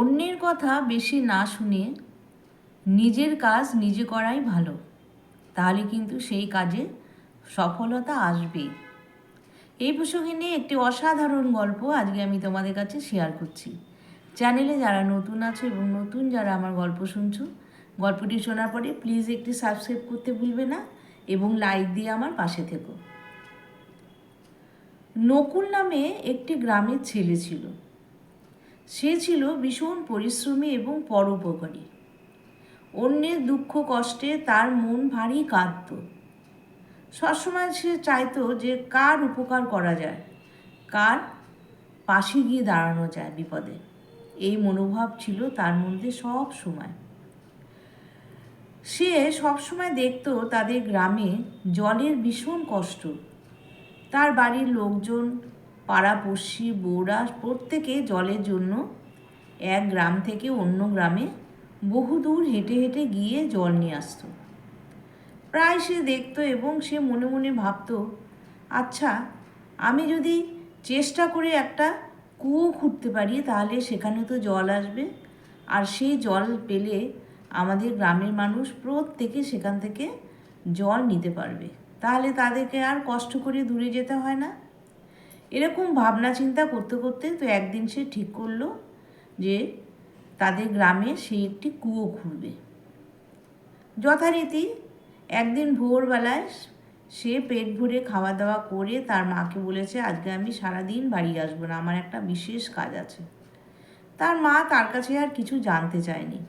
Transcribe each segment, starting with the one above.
অন্যের কথা বেশি না শুনে নিজের কাজ নিজে করাই ভালো। তাহলে কিন্তু সেই কাজে সফলতা আসবেই এই প্রসঙ্গে নিয়ে একটি অসাধারণ গল্প আজকে আমি তোমাদের কাছে শেয়ার করছি। চ্যানেলে যারা নতুন আছো এবং নতুন যারা আমার গল্প শুনছো, গল্পটি শোনার পরে প্লিজ একটি সাবস্ক্রাইব করতে ভুলবে না এবং লাইক দিয়ে আমার পাশে থেকো। নকুল নামে একটি গ্রামের ছেলে ছিল। সে ছিল ভীষণ পরিশ্রমী এবং পরোপকারী। অন্যের দুঃখ কষ্টে তার মন ভারী কাঁদত। সবসময় সে চাইতো যে কার উপকার করা যায়, কার পাশে গিয়ে দাঁড়ানো যায় বিপদে। এই মনোভাব ছিল তার মধ্যে সব সময় সে সবসময় দেখতো তাদের গ্রামে জলের ভীষণ কষ্ট। তার বাড়ির লোকজন পাড়াপড়শি বৌরা প্রত্যেকে জলের জন্য এক গ্রাম থেকে অন্য গ্রামে বহুদূর হেঁটে হেঁটে গিয়ে জল নিয়ে আসতো। প্রায় সে দেখতো এবং সে মনে মনে ভাবতো আচ্ছা আমি যদি চেষ্টা করে একটা কুয়ো খুঁড়তে পারি, তাহলে সেখানে তো জল আসবে। আর সেই জল পেলে আমাদের গ্রামের মানুষ প্রত্যেকে সেখান থেকে জল নিতে পারবে। তাহলে তাদেরকে আর কষ্ট করে দূরে যেতে হয় না? এরকম ভাবনা চিন্তা করতে করতে তো একদিন সে ঠিক করল যে তাদের গ্রামে সে একটি কুয়ো খুঁড়বে যথারীতি একদিন ভোরবেলায় সে পেট ভরে খাওয়া দাওয়া করে তার মাকে বলেছে, আজকে আমি সারাদিন বাড়ি আসব না, আমার একটা বিশেষ কাজ আছে। তার মা তার কাছে আর কিছু জানতে চায়নি।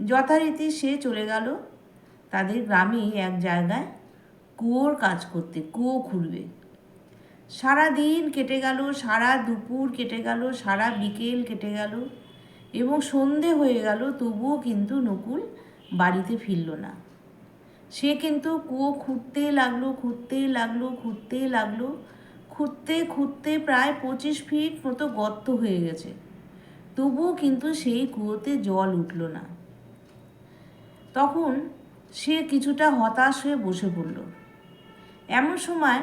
যথারীতি সে চলে গেল তাদের গ্রামে এক জায়গায় কুয়োর কাজ করতে, কুয়ো খুঁড়বে সারা দিন কেটে গেল, সারা দুপুর কেটে গেল, সারা বিকেল কেটে গেল এবং সন্ধে হয়ে গেল, তবুও কিন্তু নকুল বাড়িতে ফিরল না। সে কিন্তু কুয়ো খুঁড়তে লাগল খুঁড়তে লাগল খুঁড়তে লাগল, খুঁড়তে খুঁড়তে প্রায় পঁচিশ ফিট মতো গর্ত হয়ে গেছে। তবুও কিন্তু সেই কুয়োতে জল উঠল না। তখন সে কিছুটা হতাশ হয়ে বসে পড়ল। এমন সময়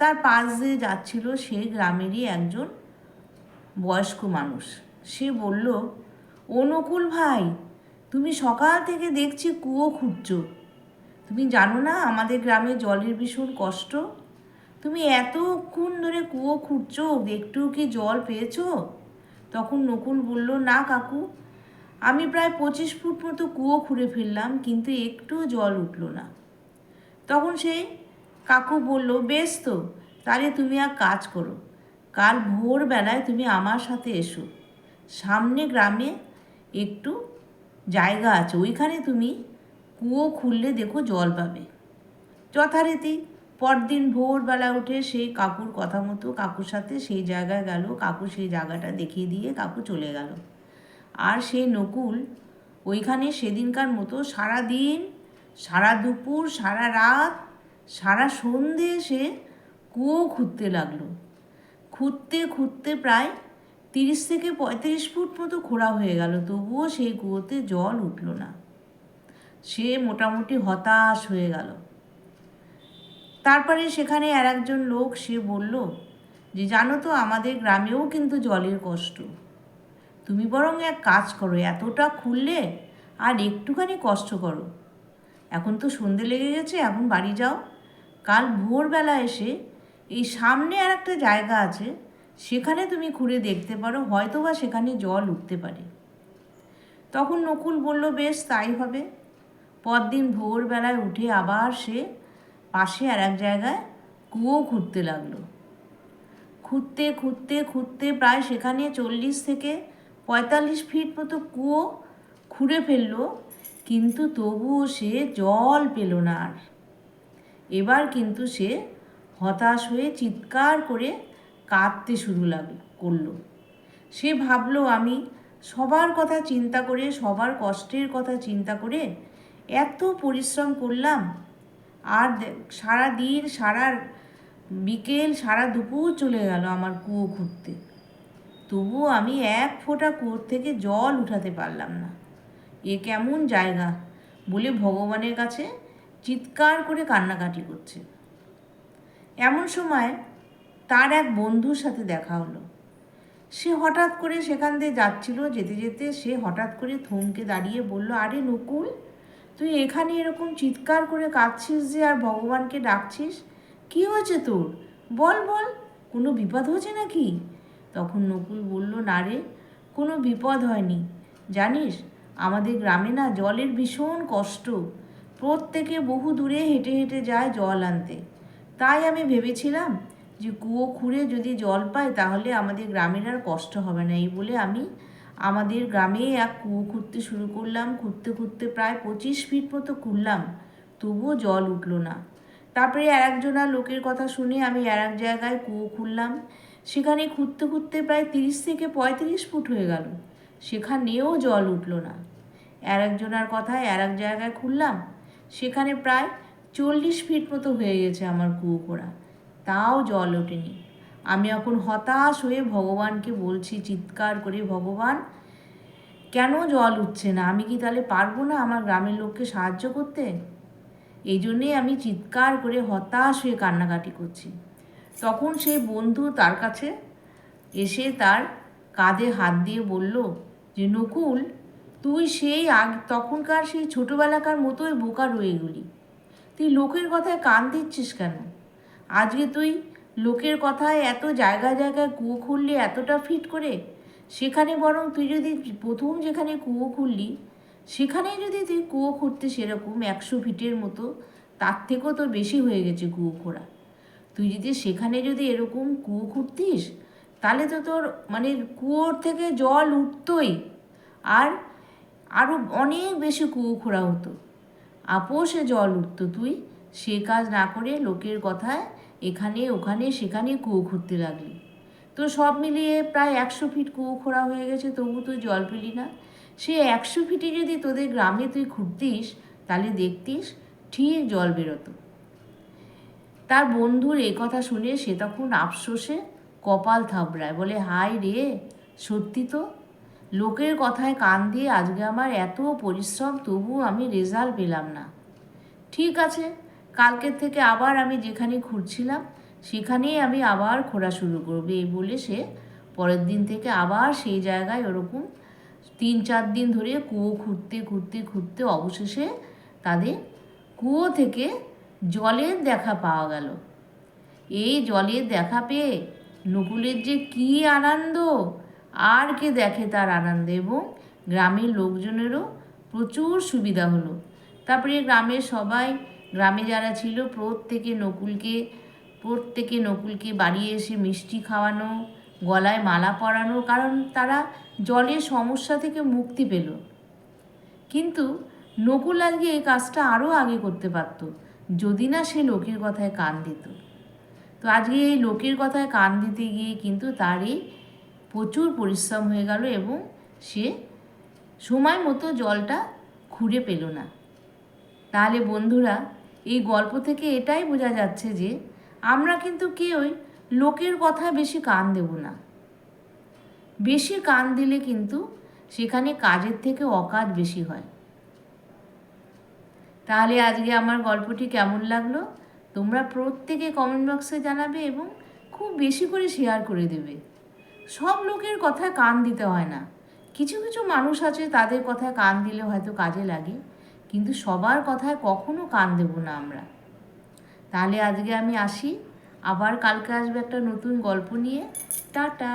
তার পাশ দিয়ে যাচ্ছিল সেই গ্রামেরই একজন বয়স্ক মানুষ। সে বলল, অনুকূল ভাই, তুমি সকাল থেকে দেখছি কুয়ো খুঁজছো। তুমি জানো না আমাদের গ্রামে জলের ভীষণ কষ্ট? তুমি এতক্ষণ ধরে কুয়ো খুঁড়ছো একটু কি জল পেয়েছ? তখন নকুল বলল, না কাকু, আমি প্রায় পঁচিশ ফুট মতো কুয়ো খুঁড়ে ফেললাম, কিন্তু একটু জল উঠল না। তখন সেই কাকু বলল, বেশ তো, তাহলে তুমি এক কাজ করো। কাল ভোরবেলায় তুমি আমার সাথে এসো। সামনে গ্রামে একটু জায়গা আছে, ওইখানে তুমি কুয়ো খুললে দেখো জল পাবে। যথারীতি পরদিন ভোরবেলা উঠে সেই কাকুর কথা মতো কাকুর সাথে সেই জায়গায় গেল, কাকু সেই জায়গাটা দেখিয়ে দিয়ে কাকু চলে গেল। আর সেই নকুল ওইখানে সেদিনকার মতো সারা দিন সারা দুপুর, সারা রাত সারা সন্ধে এসে কুয়ো খুঁড়তে লাগল। খুঁড়তে খুঁড়তে প্রায় তিরিশ থেকে পঁয়ত্রিশ ফুট মতো খোঁড়া হয়ে গেল, তবুও সেই কুয়োতে জল উঠল না। সে মোটামুটি হতাশ হয়ে গেল। তারপরে সেখানে আর একজন লোক সে বলল, যে জানো তো, আমাদের গ্রামেও কিন্তু জলের কষ্ট। তুমি বরং এক কাজ করো, এতটা খুললে আর একটুখানি কষ্ট করো। এখন তো সন্ধে লেগে গেছে, এখন বাড়ি যাও। কাল ভোরবেলা এসে এই সামনে আর একটা জায়গা আছে, সেখানে তুমি ঘুরে দেখতে পারো হয়তো বা সেখানে জল উঠতে পারে। তখন নকুল বলল, বেশ, তাই হবে। পরদিন ভোরবেলায় উঠে আবার সে পাশে আর এক জায়গায় কুয়ো খুঁড়তে লাগল। খুঁড়তে খুঁড়তে খুঁড়তে প্রায় সেখানে চল্লিশ থেকে পঁয়তাল্লিশ ফিট মতো কুয়ো খুঁড়ে ফেলল, কিন্তু তবুও সে জল পেল না আর। এবার কিন্তু সে হতাশ হয়ে চিৎকার করে কাঁদতে শুরু লাগল করল। সে ভাবলো, আমি সবার কথা চিন্তা করে, সবার কষ্টের কথা চিন্তা করে এত পরিশ্রম করলাম। আর সারা দিন, সারা বিকেল, সারা দুপুর চলে গেল আমার কুয়ো খুঁড়তে। তবুও আমি এক ফোঁটা কুয়োর থেকে জল উঠাতে পারলাম না। এ কেমন জায়গা বলে ভগবানের কাছে চিৎকার করে কান্নাকাটি করছে। এমন সময় তার এক বন্ধুর সাথে দেখা হলো। সে হঠাৎ করে সেখান দিয়ে যাচ্ছিল, যেতে যেতে সে হঠাৎ করে থমকে দাঁড়িয়ে বলল, আরে নকুল, তুই এখানে এরকম চিৎকার করে কাঁদছিস যে আর ভগবানকে ডাকছিস? কি হয়েছে তোর? বল বল, কোনো বিপদ হয়েছে নাকি? তখন নকুল বলল, না রে, কোনো বিপদ হয়নি। জানিস, আমাদের গ্রামে না জলের ভীষণ কষ্ট। প্রত্যেকে বহু দূরে হেঁটে হেঁটে যায় জল আনতে। তাই আমি ভেবেছিলাম যে কুয়ো খুঁড়ে যদি জল পাই তাহলে আমাদের গ্রামের আর কষ্ট হবে না, এই বলে আমি আমাদের গ্রামে এক কুয়ো খুঁড়তে শুরু করলাম। খুঁড়তে খুঁড়তে প্রায় পঁচিশ ফিট মতো খুঁড়লাম, তবুও জল উঠল না। তারপরে আর একজনা লোকের কথা শুনে আমি আর এক জায়গায় কুয়ো খুঁড়লাম। সেখানে খুঁড়তে খুঁড়তে প্রায় তিরিশ থেকে পঁয়ত্রিশ ফুট হয়ে গেল, সেখানেও জল উঠল না। আর একজনার কথায় আর এক জায়গায় খুললাম সেখানে প্রায় চল্লিশ ফিট মতো হয়ে গেছে আমার কুয়ো খোঁড়া। তাও জল ওঠেনি। আমি এখন হতাশ হয়ে ভগবানকে বলছি, চিৎকার করে, ভগবান, কেন জল উঠছে না? আমি কি তাহলে পারব না আমার গ্রামের লোককে সাহায্য করতে? এই জন্যেই আমি চিৎকার করে হতাশ হয়ে কান্নাকাটি করছি। তখন সেই বন্ধু তার কাছে এসে তার কাঁধে হাত দিয়ে বলল, যে নকুল তুই সেই আগ, তখনকার সেই ছোটোবেলাকার মতোই বোকা রয়ে গেলি। তুই লোকের কথায় কান দিচ্ছিস কেন? আজকে তুই লোকের কথায় এত জায়গায় জায়গায় কুয়ো খুললি এতটা ফিট করে? সেখানে বরং তুই যদি প্রথম যেখানে কুয়ো খুললি, সেখানেই যদি তুই কুয়ো খুঁড়তে সেরকম একশো ফিটের মতো, তার থেকেও তোর বেশি হয়ে গেছে কুয়ো খোঁড়া। তুই যদি সেখানে যদি এরকম কুয়ো খুঁড়তিস, তাহলে তো তোর মানে কুয়োর থেকে জল উঠতই। আর আরও অনেক বেশি কুয়ো খোঁড়া হতো আপোষে জল উঠতো তুই। সে কাজ না করে লোকের কথায় এখানে, ওখানে, সেখানে কুয়ো খুঁড়তে লাগলি। তো সব মিলিয়ে প্রায় একশো ফিট কুয়ো খোঁড়া হয়ে গেছে, তবু তুই জল পেলি না। সে একশো ফিটে যদি তোদের গ্রামে তুই খুঁড়তিস, তাহলে দেখতিস ঠিক জল বেরোতো। তার বন্ধুর এই কথা শুনে সে তখন আফসোসে কপাল থাবড়ায়, বলে হাই রে, সত্যি তো লোকের কথায় কান দিয়ে আজকে আমার এত পরিশ্রম তবু আমি রেজাল্ট পেলাম না। ঠিক আছে, কালকের থেকে আবার আমি যেখানে ঘুরছিলাম সেখানেই আমি আবার খোঁড়া শুরু করব এই বলে সে পরের দিন থেকে আবার সেই জায়গায় ওরকম তিন চার দিন ধরে কুয়ো খুঁড়তে খুঁড়তে খুঁড়তে অবশেষে তাদের কুয়ো থেকে জলের দেখা পাওয়া গেল। এই জলের দেখা পেয়ে নকুলের যে কী আনন্দ! আর কে দেখে তার আনন্দ এবং গ্রামের লোকজনেরও প্রচুর সুবিধা হলো। তারপরে গ্রামের সবাই, গ্রামে যারা ছিল, প্রত্যেকে নকুলকে প্রত্যেকে নকুলকে বাড়ি এসে মিষ্টি খাওয়ানো, গলায় মালা পরানো, কারণ তারা জলের সমস্যা থেকে মুক্তি পেল। কিন্তু নকুল আজকে এই কাজটা আরও আগে করতে পারতো, যদি না সে লোকের কথায় কান দিত। তো আজকে এই লোকের কথায় কান দিতে গিয়ে কিন্তু তারই প্রচুর পরিশ্রম হয়ে গেল এবং সে সময় মতো জলটা খুঁড়ে পেল না। তাহলে বন্ধুরা, এই গল্প থেকে এটাই বোঝা যাচ্ছে যে আমরা কিন্তু কেউই লোকের কথা বেশি কান দেব না। বেশি কান দিলে কিন্তু সেখানে কাজের থেকে অকাজ বেশি হয়। তাহলে আজকে আমার গল্পটি কেমন লাগল? তোমরা প্রত্যেকে কমেন্ট বক্সে জানাবে এবং খুব বেশি করে শেয়ার করে দেবে। সব লোকের কথায় কান দিতে হয় না। কিছু কিছু মানুষ আছে, তাদের কথায় কান দিলে হয়তো কাজে লাগে, কিন্তু সবার কথায় কখনো কান দেব না আমরা। তাহলে আজকে আমি আসি, আবার কালকে আসবে একটা নতুন গল্প নিয়ে। টাটা!